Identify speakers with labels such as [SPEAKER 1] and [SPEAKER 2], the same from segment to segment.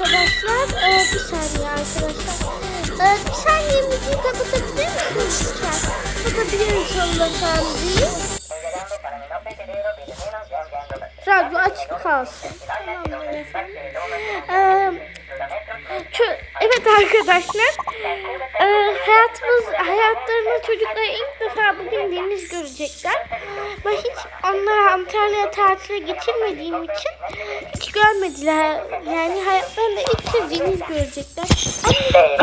[SPEAKER 1] arkadaşlar. Ee, bir saniye arkadaşlar. Ee, bir saniye müziği kapatabilir misiniz lütfen? Kapatabiliriz hanımefendi. Radyo açık kalsın. Tamamdır efendim. Ee, evet arkadaşlar. Ee, hayatımız, hayatlarında çocuklar ilk defa bugün deniz görecekler. Ve hiç onları Antalya tatile geçirmediğim için hiç görmediler. Yani hayatlarında ilk kez deniz görecekler.
[SPEAKER 2] Ei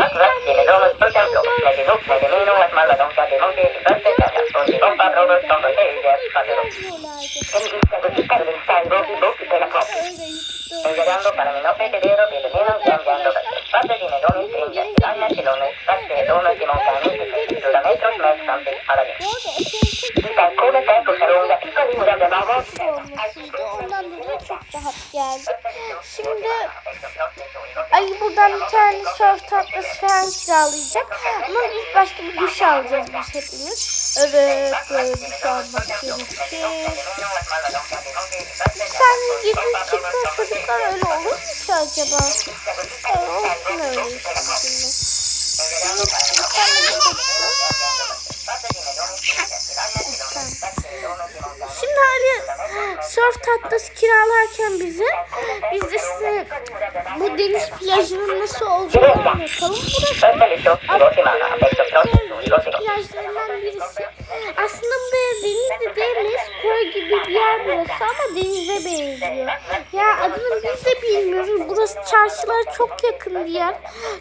[SPEAKER 1] Ondan dolayı çok rahat geldi. Şimdi Ali buradan bir tane surf tatlası falan kiralayacak. Ama ilk başta bir duş alacağız biz hepimiz. Evet böyle duş almak gerekir. Sen gidin çıkın çocuklar öyle olur mu ki acaba? Evet, olsun öyle şimdi. Sen de Şimdi Ali surf tatlısı kiralarken bize biz de size bu deniz plajının nasıl olduğunu anlatalım. Burası bir yer burası ama denize benziyor. Ya adını biz de bilmiyoruz. Burası çarşılara çok yakın bir yer.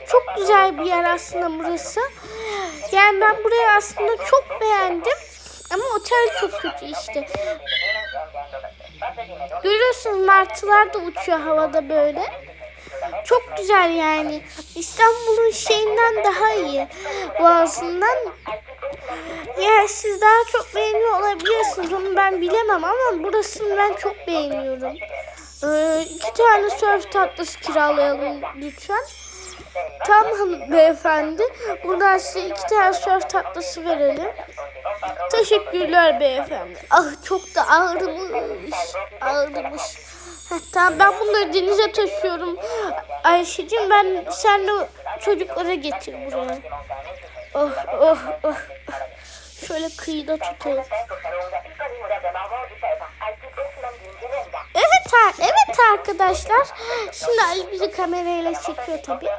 [SPEAKER 1] Çok güzel bir yer aslında burası. Yani ben burayı aslında çok beğendim. Ama otel çok kötü işte. Görüyorsunuz martılar da uçuyor havada böyle. Çok güzel yani. İstanbul'un şeyinden daha iyi. Boğazından. Ya siz daha çok beğeniyor olabilirsiniz. Onu ben bilemem ama burasını ben çok beğeniyorum. Ee, iki tane surf tatlısı kiralayalım lütfen. Tamam beyefendi. Buradan size iki tane surf tatlısı verelim. Teşekkürler beyefendi. Ah çok da. Ağırmış. Heh, tamam ben bunları denize taşıyorum. Ayşe'cim ben senle çocuklara getir buraya. Oh oh oh. Şöyle kıyıda tutalım. Evet, evet arkadaşlar. Şimdi Ali bizi kamerayla çekiyor tabii.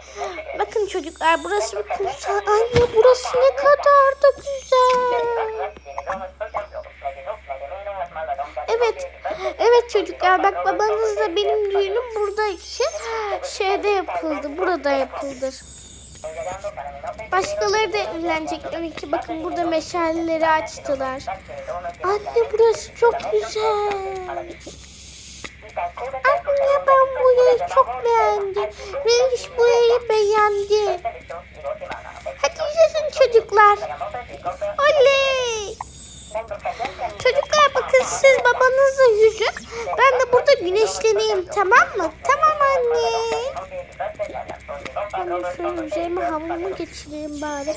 [SPEAKER 1] Bakın çocuklar burası bir kumsal. Anne burası ne kadar da güzel. Evet. Evet çocuklar bak babanızla benim düğünüm buradaki şeyde yapıldı. Burada yapıldı. Başkaları da evlenecek demek ki. Bakın burada meşaleleri açtılar. Anne burası çok güzel. Anne ben bu yeri çok beğendim. Melis bu yeri beğendi. Hadi yüzün çocuklar. Oley. Çocuklar bakın siz babanızla yüzün. Ben de burada güneşleneyim tamam mı? Tamam anne. Şöyle üzerime havlumu geçireyim bari.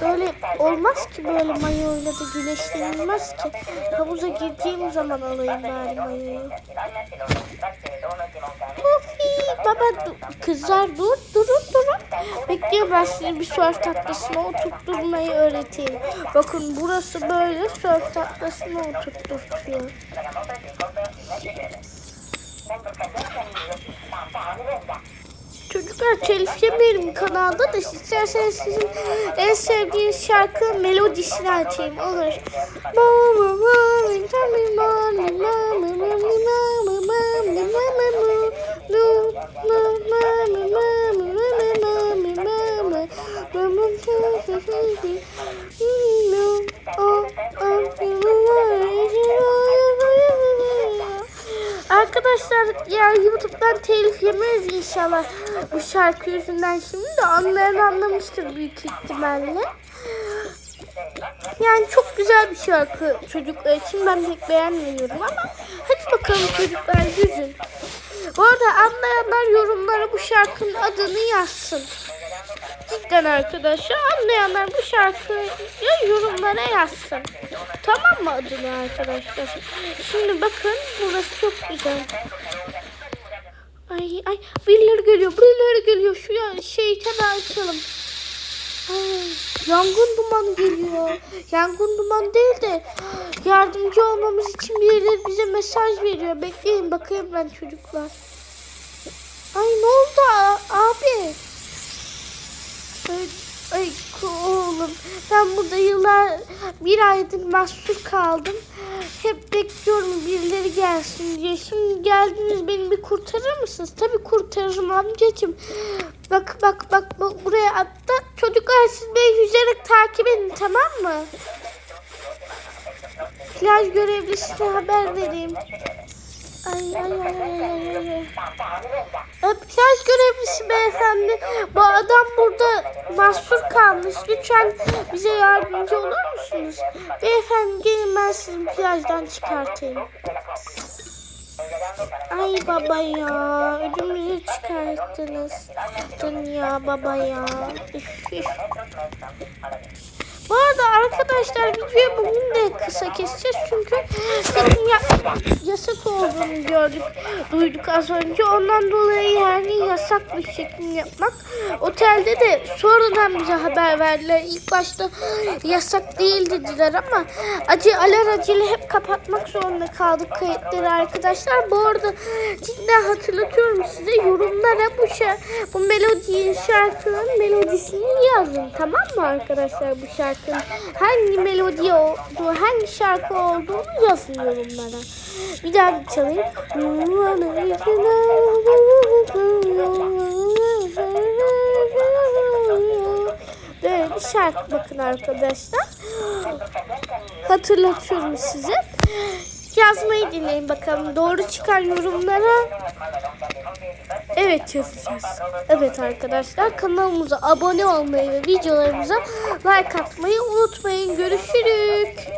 [SPEAKER 1] Böyle olmaz ki böyle mayoyla da güneşlenilmez ki. Havuza gireceğim zaman alayım bari mayoyu. Pufi, baba kızlar dur durun durun. Bekliyorum ben size bir surf tatlısına oturtturmayı öğreteyim. Bakın burası böyle surf tatlısına oturtturuyor. Çocuklar telif yemeyelim kanalda da isterseniz sizin en sevdiğiniz şarkı melodisini açayım olur. YouTube'dan telif yemeyiz inşallah bu şarkı yüzünden şimdi de anlayan anlamıştır büyük ihtimalle. Yani çok güzel bir şarkı çocuklar için ben pek beğenmiyorum ama hadi bakalım çocuklar yüzün. Bu arada anlayanlar yorumlara bu şarkının adını yazsın. Cidden arkadaşlar anlayanlar bu şarkıyı yorumlara yazsın. Tamam mı adını arkadaşlar? Şimdi bakın burası çok güzel. Ay ay birileri geliyor birileri geliyor şu ya, şeyi hemen açalım. Ay, yangın dumanı geliyor. Yangın dumanı değil de yardımcı olmamız için birileri bize mesaj veriyor. Bekleyin bakayım ben çocuklar. Ay ne oldu abi? Ay, ay oğlum ben burada yıllar bir aydır mahsur kaldım. Hep bekliyorum birileri gelsin diye. Şimdi geldiniz beni bir kurtarır mısınız? Tabii kurtarırım amcacığım. Bak bak bak, bak buraya atla. Çocuklar siz beni yüzerek takip edin tamam mı? Plaj görevlisine haber vereyim. Ay ay ay ay ay. E, plaj görevlisi beyefendi. Bu adam burada mahsur kalmış. Lütfen bize yardımcı olur musunuz? Beyefendi gelin ben sizi plajdan çıkartayım. Ay baba ya. Ödümüzü çıkarttınız. Dın ya baba ya. Bu arada arkadaşlar videoyu bugün de kısa keseceğiz çünkü yasak olduğunu gördük, duyduk az önce. Ondan dolayı yani yasak bir çekim yapmak. Otelde de sonradan bize haber verdiler. İlk başta yasak değil dediler ama acı alelacele hep kapatmak zorunda kaldık kayıtları arkadaşlar. Bu arada cidden hatırlatıyorum size yorumlara bu şa bu melodi şarkının melodisini yazın tamam mı arkadaşlar bu şarkının hangi melodi olduğu hangi şarkı olduğunu yazın yorumlara. Bir daha bir çalayım. Böyle bir şarkı bakın arkadaşlar. Hatırlatıyorum size. Yazmayı dinleyin bakalım. Doğru çıkan yorumlara evet yazacağız. Evet arkadaşlar kanalımıza abone olmayı ve videolarımıza like atmayı unutmayın. Görüşürüz.